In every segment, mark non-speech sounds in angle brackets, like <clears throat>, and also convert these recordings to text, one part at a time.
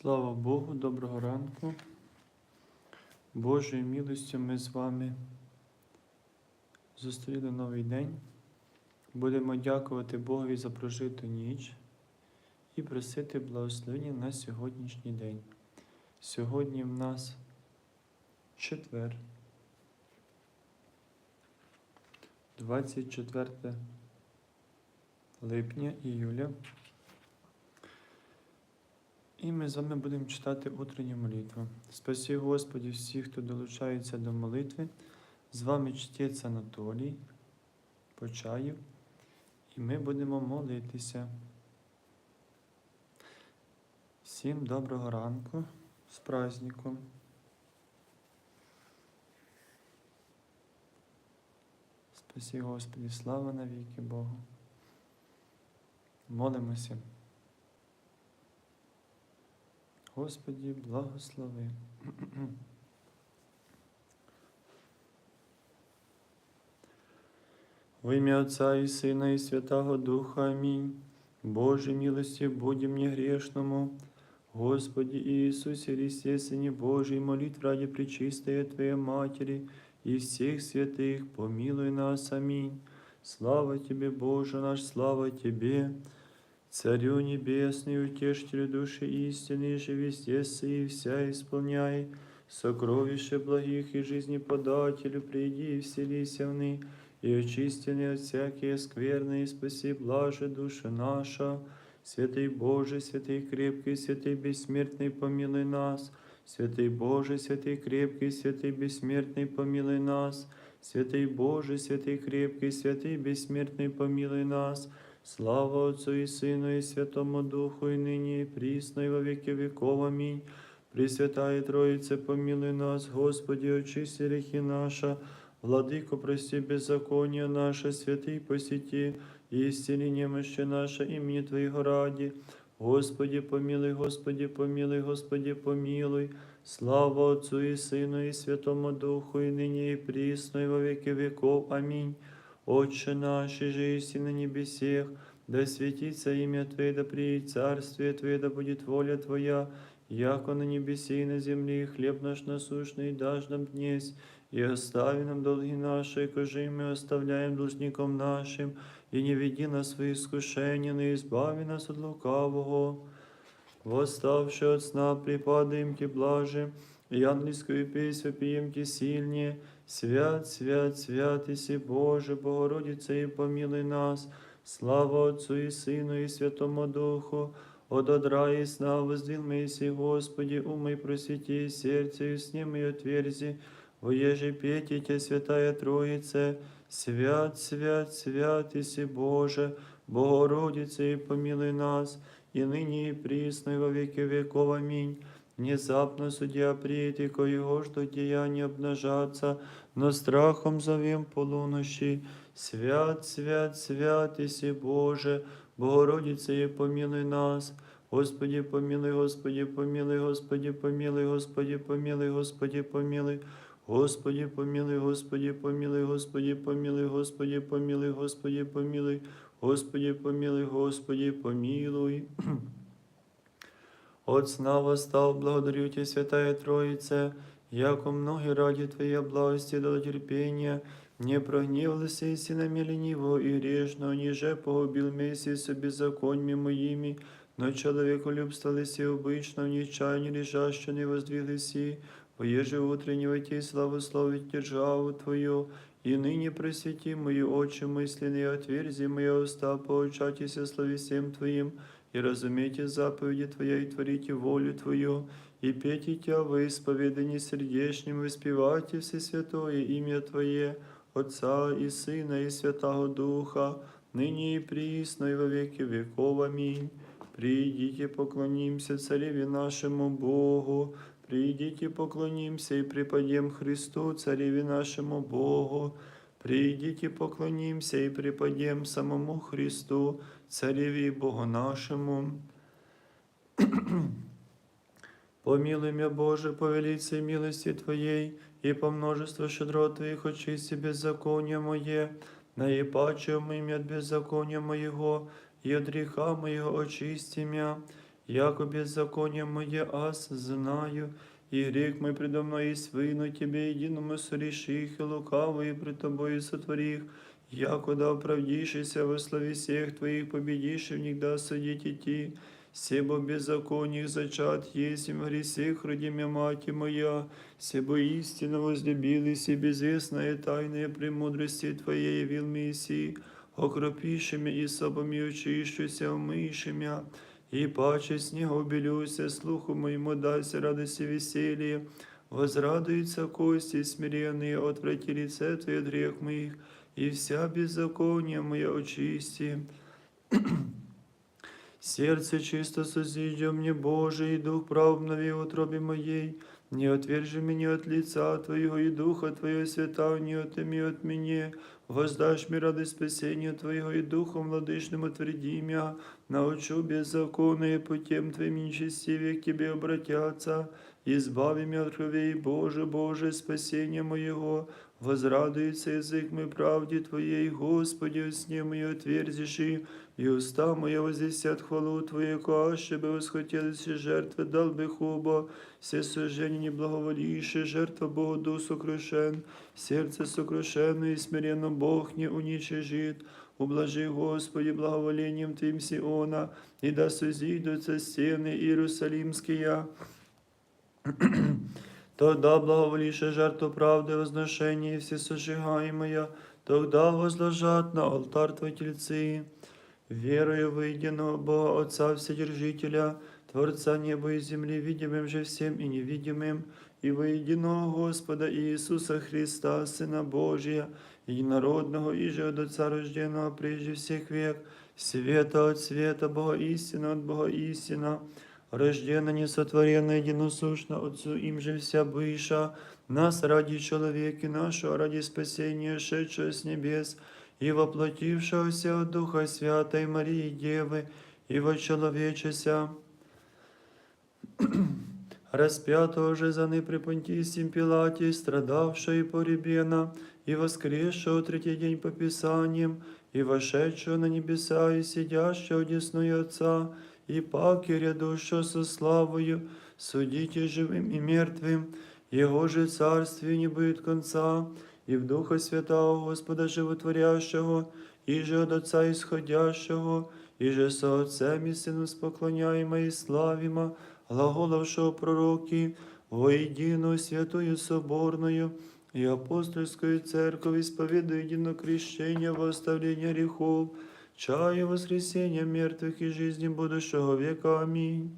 Слава Богу, доброго ранку. Божою милостю ми з вами зустріли новий день. Будемо дякувати Богові за прожиту ніч і просити благословення на сьогоднішній день. Сьогодні в нас четвер, 24 липня іюля. І ми з вами будемо читати утренню молитву. Спасі Господі всіх, хто долучається до молитви. З вами чтець Анатолій Почаєв. І ми будемо молитися. Всім доброго ранку з праздником. Спасі Господі, слава навіки Богу. Молимося. Господі, благослови. Во ім'я Отця і Сина, і Святого Духа. Амінь. Боже милості, будем мне грешному. Господи Иисусе Христе, Сыне Божий, молитв ради Пречистой Твоей Матери и всех святых, помилуй нас. Аминь. Слава Тебе, Боже наш, слава Тебе. Царю Небесный, утешителю души истины, же везде и вся исполняй, сокровище благих и жизни подателю, приди и вселися в ны, и очистены от всякие скверны, и спаси блаже душа наша. Святый Боже, святый крепкий, святый бессмертный, помилуй нас. Святый Боже, святый крепкий, святый бессмертный, помилуй нас. Святый Боже, святый крепкий, святый бессмертный, помилуй нас. Слава Отцу и Сыну и Святому Духу, и ныне и присно, и во веки веков. Аминь. Пресвятая Троице, помилуй нас, Господи, очисти грехи наша, Владыко, прости беззаконие наше, святый посети, и исцели немощи наше, имени Твоего ради. Господи, помилуй, Господи, помилуй, Господи, помилуй. Слава Отцу и Сыну и Святому Духу, и ныне и присно, и во веки веков. Аминь. Отче наш, же на небесех, да светится имя Твое, да приедет царствие Твое, да будет воля Твоя, яко на небесе и на земле, хлеб наш насущный дашь нам днесь, и остави нам долги наши, кожи мы оставляем должником нашим, и не веди нас в свои искушения, но избави нас от лукавого. Восставши от сна, припадаем Ти блаже, и ангельскую песню пьем Ти сильнее, Свят, свят, свят, Иси Боже, Богородица, и помилуй нас, слава Отцу и Сыну и Святому Духу, от одра и сна воздвил Месси, Господи, умой просвети, сердце и сним и отверзи, воеже пейте Тя, Святая Троице, свят, свят, свят, Иси Боже, Богородица, и помилуй нас, и ныне и присно, и во веки веков. Аминь. Внезапно судья приедет, и коего что деяния обнажаться, но страхом зовем полунощи. Свят, свят, свят, Иси Боже, Богородица, и помилуй нас. Господи, помилуй, Господи, помилуй, Господи, помилуй, Господи, помилуй, Господи, помилуй. Господи, помилуй, Господи, помилуй, Господи, помилуй, Господи, помилуй, Господи, помилуй, Господи, помилуй, Господи, помилуй. <clears throat> От сна восстал, благодарю Тебя, Святая Троица, яко многие ради Твоей благости дало терпения, не прогневался и синами ленивого и грешного, ниже погубил вместе с беззаконьями моими, но человеку любствовались и обычно в нечаянии лежаще не воздвиглись, Поеже утреннего Ти славословить державу Твою, и ныне просвети мои очи мысленные, отверзи мои уста, поучайтесь слове всем Твоим, и разумейте заповеди Твоя, и творите волю Твою, и пейте Тя во исповедании сердечнем, воспевайте все святое имя Твое, Отца и Сына и Святого Духа, ныне и присно, и во веки веков. Аминь. Придите, поклонимся Цареве нашему Богу, Придите, поклонимся и преподем Христу, Цареве нашему Богу. Придите, поклонимся и преподем самому Христу, Цареве и Богу нашему. <clears throat> Помилуй меня, Боже, по велице милости Твоей, и по множеству щедрот Твоих очисти беззаконие мое, наипаче умыми от беззакония моего, и от греха моего очисти меня, яко беззаконие мое аз знаю, и грех мой предо мной свину тебе единому сореших, и лукавый пред тобою сотворих, яко да во славе всех твоих победишь, и в них да судить идти, Себо беззаконих зачат есть, и в гресех родимя мати моя, себо истинно возлюбились, и безвестная тайная премудрости Твоей явил Мессии, окропишими и собами очищуся, умыши мя, и паче снегу белюся, слуху моему дайся радости веселье, возрадуются кости смиренные, отврати лице Твое от грех моих, и вся беззаконие мое очисти. <clears throat> Сердце чисто созиди мне, Боже, и дух прав обнови в утробе моей. Не отвержи меня от лица Твоего, и Духа Твоего свята не отыми от меня. Воздашь мне радость спасения Твоего, и Духом владычным утверди меня. Научу беззаконные путем Твоим нечестивее к Тебе обратятся. Избави меня от кровей, Боже, Боже, спасение моего. Возрадуется язык мой правде Твоей, Господи, у сне мое отверзиши, и уста моя возвестят хвалу Твою, аще бы восхотелись жертвы, дал бы хуба, все сожжения не благоволившие, жертва Богу дух сокрушен, сердце сокрушенное и смиренно Бог не уничижит. Ублажи, Господи, благоволением Твоим Сиона, и да созидутся стены Иерусалимские. <clears throat> Тогда благоволише жертву правды, возношение и всесожигаемое, тогда возложат на алтарь Твой тельцы. Верую в единого Бога Отца Вседержителя, Творца неба и земли, видимым же всем и невидимым, и во единого Господа Иисуса Христа, Сына Божия, единородного и же от Отца рожденного прежде всех век, света от света, Бога истина от Бога истина, рожденно, несотворенно, единосущно Отцу им же вся быша, нас ради человека нашего, ради спасения, шедшего с небес, и воплотившегося от Духа Святой Марии Девы, и вочеловечеся, <clears throat> распятого же за ны при Понтийском Пилате, страдавшего и поребена, и воскресшего третий день по Писаниям, и вошедшего на небеса, и сидящего одесную Отца, и паки рядущего со славою, судите живым и мертвым, Его же царствие не будет конца, и в Духа Святого Господа Животворящего, и же от Отца исходящего, и же со Отцем и Сыном споклоняемо и славимо, глаголовшего пророки, воединую святую соборную и апостольскую церковь, исповедуя едино крещение во оставление грехов, чая воскресения мертвых и жизни будущего века. Аминь.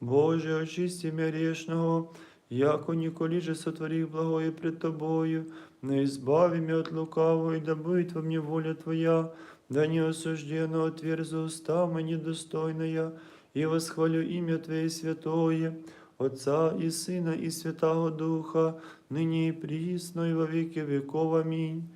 Боже, очисти меня грешного, яко николи же сотворив благое пред Тобою, но избави меня от лукавого, и да будет во мне воля Твоя, да не осужденно отверзу уста мои недостойная, и восхвалю имя Твое святое, Отца и Сына и Святого Духа, ныне и присно, и во веки веков. Аминь.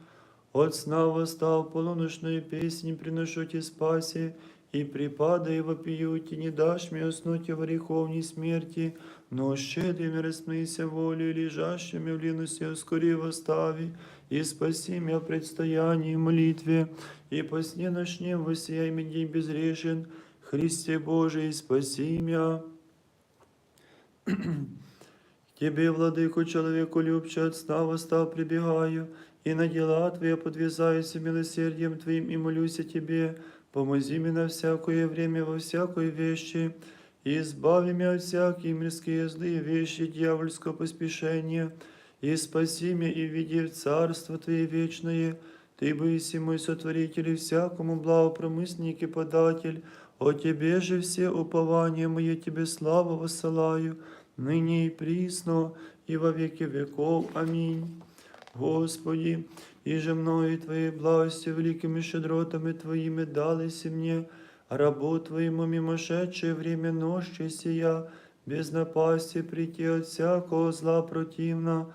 От сна восстал полуночную песнь, приношу Ти спаси, и припадая вопию, Ти не дашь мне уснуть в греховней смерти, но щедрыми рассмейся волю, лежащими в линусе ускори восстави, и спаси меня в предстоянии молитве, и по сне ночнем воссияй мне день безрешен, Христе Божий, спаси меня. Тебе, владыку, человеку любче, от сна восстав прибегаю, и на дела Твои подвязаюсь милосердием Твоим и молюсь о Тебе, помози мне на всякое время во всякой вещи, и избави меня от всякие мирские злые вещи дьявольского поспешения, и спаси меня и введи в Царство Твое вечное, Ты быси мой сотворитель и всякому благопромысник и податель, о Тебе же все упования мои Тебе славу воссылаю, ныне и присно, и во веки веков. Аминь. Господи, и же мною Твоей благостью, великими щедротами Твоими дались мне, рабу Твоему мимошедшее время ночи сия, без напасти прийти от всякого зла противна.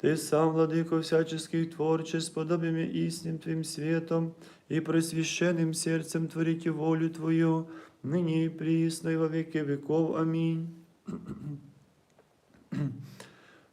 Ты сам, владыко всяческих творчеств, подобиями истинным Твоим светом и просвященным сердцем творите волю Твою, ныне и присно, и во веки веков. Аминь.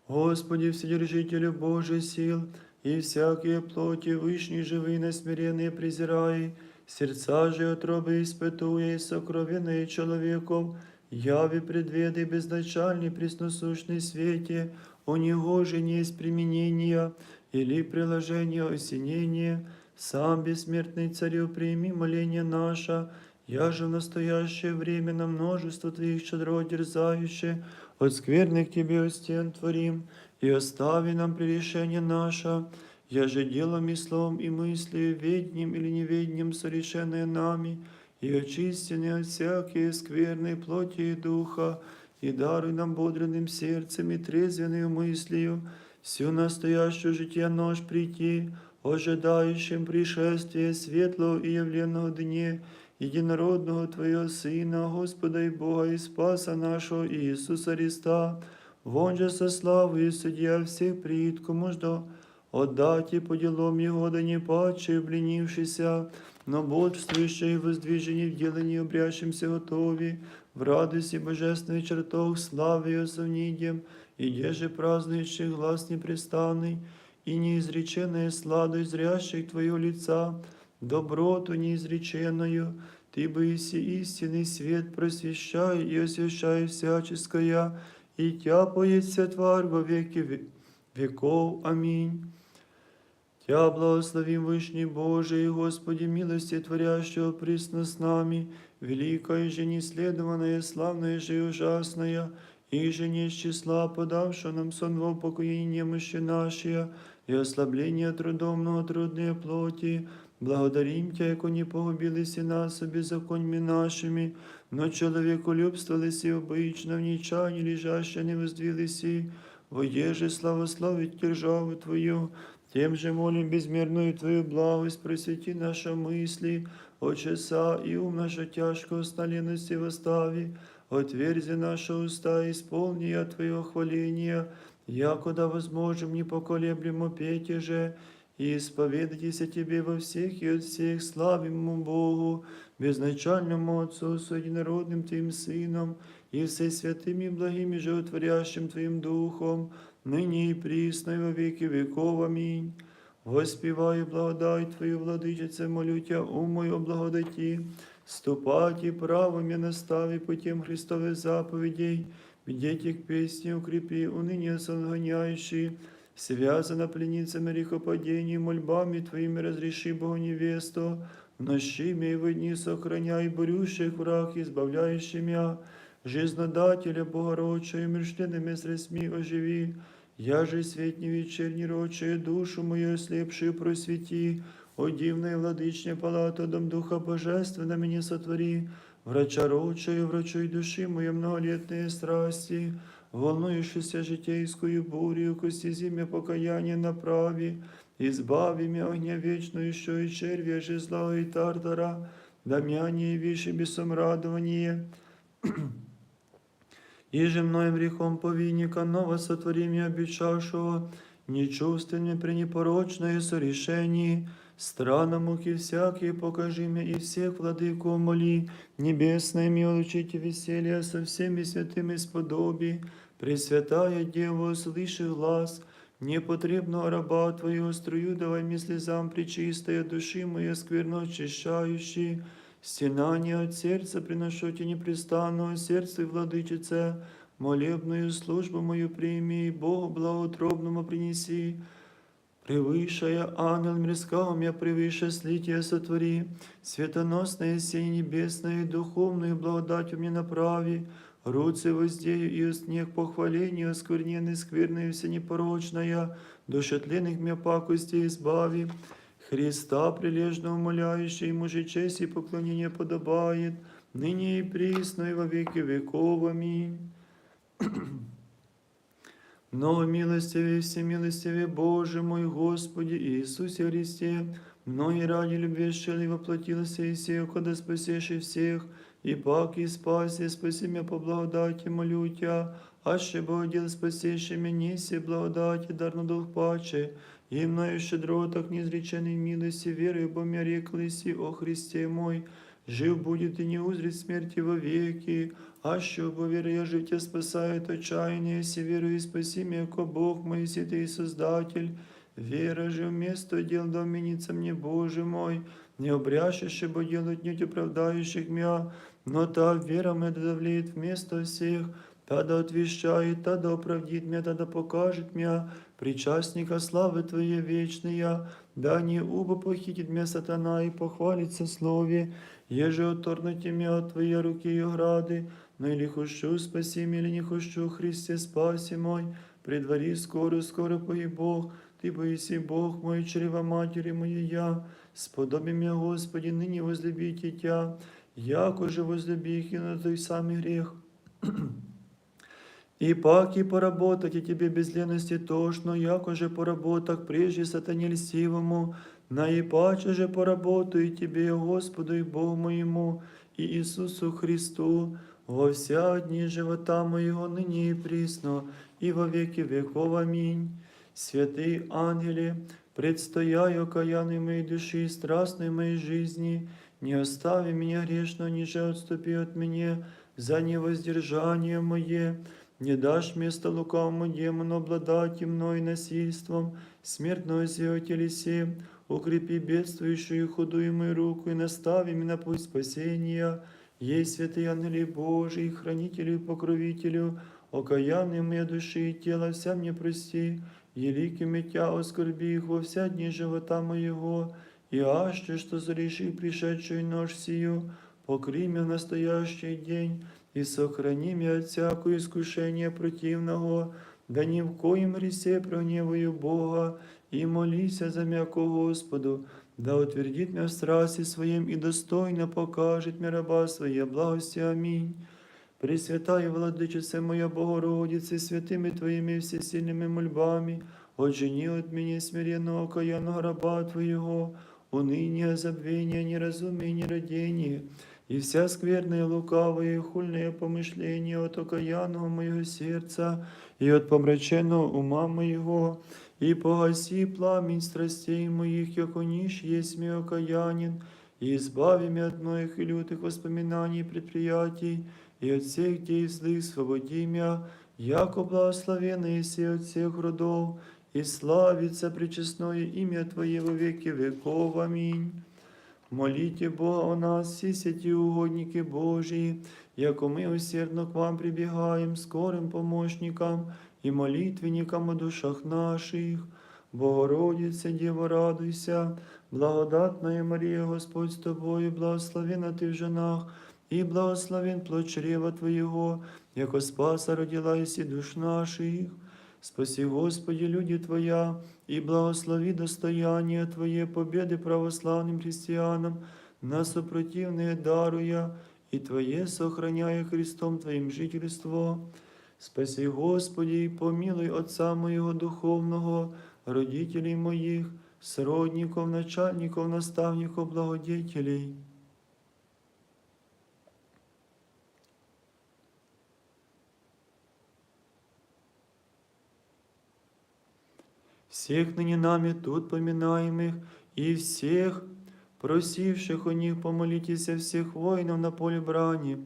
Господи, Вседержителю Божий сил, и всякие плоти вышние живые, насмиренные презирай, сердца же отробы испытуя и сокровенные человеков, яви предведы безначальный пресносущный свете, у него же не есть применения или приложение осенения, сам бессмертный царю прими моление наше, я же в настоящее время на множество твоих щедрот дерзающе, от скверных тебе от стен творим, и остави нам прегрешение наше, я же делом и словом и мыслью, ведним или неведним совершенное нами, и очистены от всякие скверной плоти и духа, и даруй нам бодренным сердцем и трезвенную мыслью, всю настоящую житие нож прийти, ожидающим пришествия светлого и явленного дне, единородного Твоего Сына, Господа и Бога и Спаса нашего Иисуса Христа, вон же со славою судья всех прит, кому ждо, отдать и по делам Его, да не паче, обленившийся, но бодрствующие и воздвижение в делании обрящимся готови, в радости божественных чертог, славы и осовнидем, и еже празднующих глаз непрестанный, и неизреченная сладость зрящих Твоего лица, доброту неизреченную, Ты бы иси истинный свет просвещай и освящай всяческое, и тяпает вся тварь во веки ве- веков. Аминь. Тя благословим Вышний Божий, Господи, милости творящего присно с нами, великая же неследованная, славная же и ужасная, и же не из числа подавшего нам сон во упокоение немощи наши, и ослабление трудом трудные плоти, благодарим Тя, яко не погубились и нас беззаконьми нашими, но человеколюбствовались и обычно в нечаянии лежаще не воздвились и, воеже славословить державу Твою, тем же молим безмерную Твою благость, просвети наши мысли, от часа и ум наша тяжко оставленности восстави, отверзи наши уста, исполни я Твое хваление, якуда возможем не поколеблемо петь же, и исповедайтесь о Тебе во всех и от всех славимому Богу, безначальному Отцу, с единородным Твоим Сыном, и все святым и благим и животворящим Твоим Духом, ныне и присно и во веки веков. Аминь. Воспіваю благодать Твою, владичице, молю Тя, у мою благодаті, ступати правом я настави путем Христовых заповедей, ведите к песне укрепи, уныние согоняющие, связана пленницами грехопадений, мольбами Твоими разреши Богу невесту, в нощи и в дни сохраняй борющих враг, избавляющий мя, жизнодателя Богородчая, мертвенными средствами оживи, я же светни вечерний рочая, душу мою ослепшую просвети, о дивная владычня палата, дом Духа Божественного мне сотвори, врача рочаю, врачуй души моей многолетные страсти, волнующуюся житейскую бурю, ко стези покаяние направи, избави меня огня вечную, еще и червя же зла и тартара, дамяне и виши бесом радование. Иже мною грехом повинника, ново сотвори меня обещавшего, нечувственне пренепорочное сорешение, странно муки всякие покажи мне, и всех владыку моли, небесное мне улучите веселье со всеми святыми сподоби, Пресвятая Дева, услыши глаз, непотребного раба Твоего струю, давай мне слезам причистая души моей скверно очищающей, Стенание от сердца приношу тебе непрестанного сердца и владычице, молебную службу мою прими, и Богу благоутробному принеси. Превышая ангел мирского, меня превыше слития сотвори, светоносное сень небесное, и духовную благодать мне направи, руцы воздею и снег похвалению, оскверненной, скверной, все непорочная, душетленных меня пакости избави, Христа прилежно умоляющий, ему же честь и поклонение подобает, ныне и присно, и во веки веков. Аминь. <clears throat> Много милостивый, всемилостивый Боже мой, Господи Иисусе Христе, многие ради любви и воплотился и сех, когда спасешь и всех, и пак и спаси, спаси меня по благодати, молю Тя, аще Богодел спасеши меня, неси благодати, дарно дух паче, и мною щедро, так неизреченной милости, верою, бо меня реклися, о Христе мой, жив будет и не узрит смерти во веки, а що бо віра я життя спасает отчаяние, си веру и спаси меня, яко Бог мой, святый Создатель, вера же вместо дел доменится мне, Боже мой, не обрящешь, бо делают не оправдающих мя, но та вера мне давлеет вместо всех, та да отвещает, та да оправдит меня, та да покажет меня, причастника славы Твоей вечная, да не убо похитит меня сатана и похвалится слове, еже оторнуте меня от Твоей руки и ограды, но или хочу спаси меня, или не хочу, Христе спаси мой, предвари скоро, скоро погиб Бог, Ты боиси Бог мой, чрева матери моей я, сподоби меня, Господи, ныне возлюбите Тя, яко же возлюби их и на той самый грех. И паки поработать и тебе без лености тошно, яко же поработах прежде сатане льстивому, наипаче же поработаю тебе, Господу и Богу моему, и Иисусу Христу, во вся дни живота моего ныне и присно, и во веки веков. Аминь. Святые ангели, предстояю окаянной моей души и страстной моей жизни, не остави меня грешно, ниже отступи от меня за невоздержание мое, не дашь место лукавому демону обладать мной насильством, смертное сего телесе, укрепи бедствующую худую мою руку и настави меня на путь спасения, есть святые ангели Божий, хранителю и покровителю, окаянный моей души и тела, вся мне прости, великими тя оскорби их во вся дни живота моего, и аще, что зареши пришедшую ночь сию, покри меня в настоящий день, и сохрани меня от всякого искушения противного, да ни в коем ресе прогневаю Бога, и молися за м'яко Господу, да утвердит меня в страсти своим и достойно покажет мне раба своей благости. Аминь. Пресвятая Владычице моя Богородице, святими Твоими всесильными мольбами, отжени от меня смиренного окаянного раба Твоего, уныние, забвение, неразумие, нерадение, и вся скверная, лукавая и хульное помышление от окаянного моего сердца и от помраченного ума моего, и погаси пламень страстей моих, яко ниш есть мне окаянин, и избави меня от моих и лютых воспоминаний и предприятий, и от всех дей злых свободи меня, яко благословенный си от всех родов, и славится пречестное имя Твое во веки веков. Аминь. Молите Бога о нас, всі святі угодники Божії, яко ми усердно к вам прибігаємо скорим помощникам і молитвенникам о душах наших. Богородице, Діво, радуйся, благодатная Марія, Господь з тобою, благословена ти в женах, і благословен плод чрева Твоєго, яко спаса родила єси душ наших. Спаси, Господи, люди Твоя, и благослови достояние Твое победы православным христианам, на сопротивные даруя, и Твое сохраняя Христом Твоим жительство. Спаси, Господи, и помилуй Отца моего духовного, родителей моих, сродников, начальников, наставников, благодетелей. всех ныне нами тут поминаемых, и всех просивших у них помолитесь всех воинов на поле брани,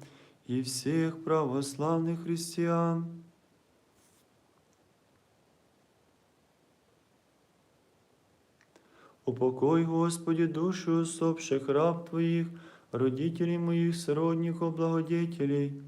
и всех православных христиан. Упокой, Господи, душу усопших раб Твоих, родителей моих, сродников, благодетелей,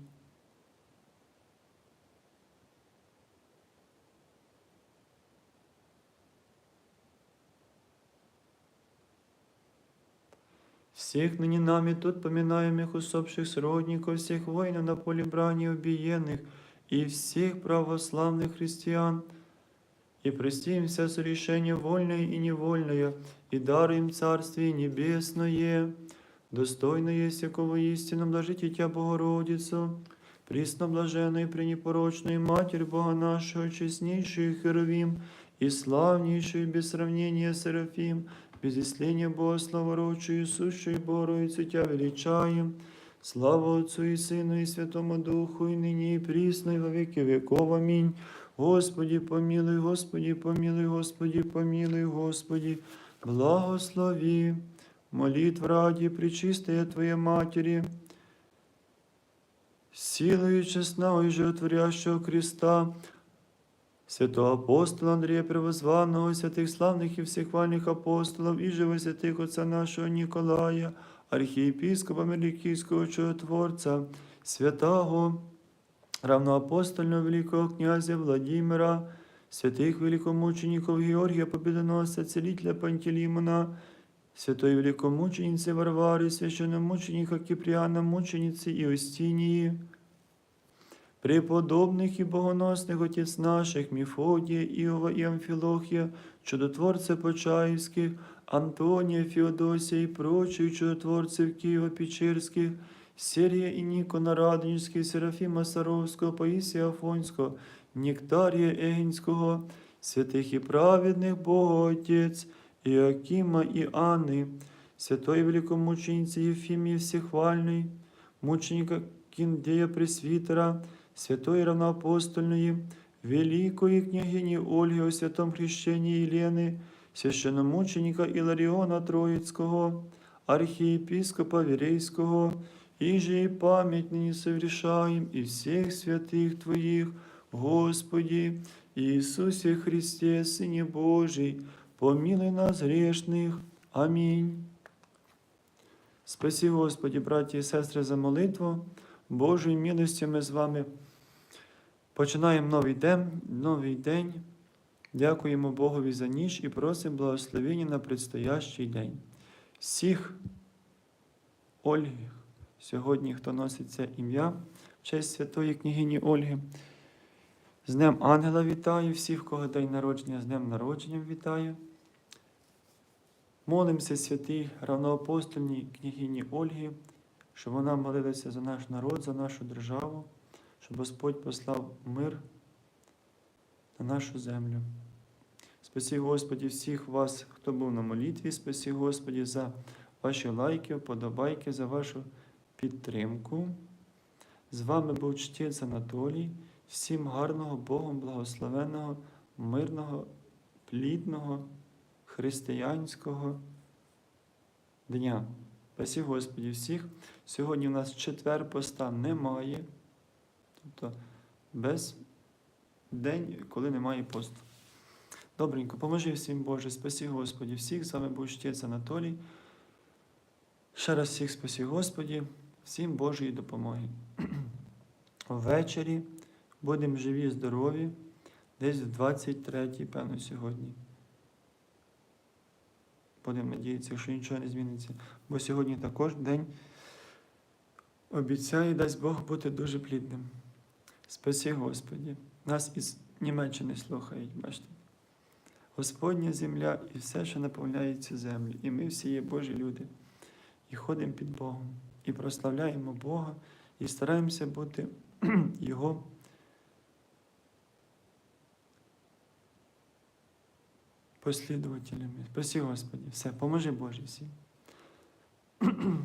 всех ныне нами тут поминаемых усопших сродников, всех воинов на поле брани убиенных и всех православных христиан, и прости им все сорешения вольное и невольное, и даруем Царствие Небесное, достойное всякого истинно блажите Тя Богородицу, присно блаженную и пренепорочную Матерь Бога нашего, честнейшую Херовим, и славнейшую без сравнения Серафим, без исления Бога, славородчую, сущую Богородицу Тя величаем, слава Отцу и Сыну и Святому Духу, и ныне и присно, и во веки веков. Аминь. Господи, помилуй, Господи, помилуй, Господи, помилуй, Господи, благослови. Молитв ради пречистая Твоя Матери, силою честного и животворящего креста, святого апостола Андрія Первозваного, святих славних і всехвальних апостолів, і живо святих отця нашого Ніколая, архієпіскопа Мелікійського чудотворця, святого равноапостольного великого князя Владимира, святих великомучеників Георгія Побідоносця, целителя Пантелеймона, святої великомучениці Варвари, священномученика Кипріана, мучениці Іостінії, преподобних і богоносних отець наших, Міфодія, Іова і Амфілохія, чудотворця Почаївських, Антонія, Феодосія і прочих чудотворців Києво-Печерських, Сергія і Нікона Радонівських, Серафіма Саровського, Паїсія Афонського, Нектарія Егінського, святих і праведних Боготець, Іакима і Анни, святої великомучениці Єфімії Всехвальної, мученика Кіндея Пресвітера, святої равноапостольної, великої княгині Ольги у святом хрещенні Єлени, священномученика Іларіона Троїцького, архієпископа Вірейського, і же і пам'ять нині совершаем, і всіх святих Твоїх, Господі, Ісусі Христе, Сині Божий, помилуй нас грешних. Амінь. Спасі, Господі, браті і сестри, за молитву. Божої милості ми з вами починаємо новий день, новий день. Дякуємо Богові за ніч і просимо благословення на предстоящий день. Всіх Ольги, сьогодні, хто носить це ім'я, в честь святої княгині Ольги. З Днем Ангела вітаю, всіх, кого день народження, з Днем народження вітаю. Молимося святій равноапостольній княгині Ольги, щоб вона молилася за наш народ, за нашу державу, щоб Господь послав мир на нашу землю. Спасі Господі всіх вас, хто був на молитві, спасі Господі за ваші лайки, вподобайки, за вашу підтримку. З вами був чтець Анатолій. Всім гарного Богом благословеного, мирного, плідного, християнського дня. Спасі Господі всіх. Сьогодні у нас четвер поста немає. Тобто без день, коли немає посту. Добренько, поможи всім Боже, спасі Господі всіх. З вами був чтець Анатолій. Ще раз всіх спасі Господі, всім Божої допомоги. <clears throat> Ввечері будемо живі, здорові, десь в 23-й, певно, сьогодні. Будемо надіятися, що нічого не зміниться. Бо сьогодні також день обіцяє, дасть Бог бути дуже плідним. Спасі Господі. Нас із Німеччини слухають, бачите. Господня земля і все, що наповняє цю землю. І ми всі є Божі люди. І ходимо під Богом, і прославляємо Бога, і стараємося бути <clears throat> Його. Послідователями. Спасі Господі. Все, поможи Боже всім. <clears throat>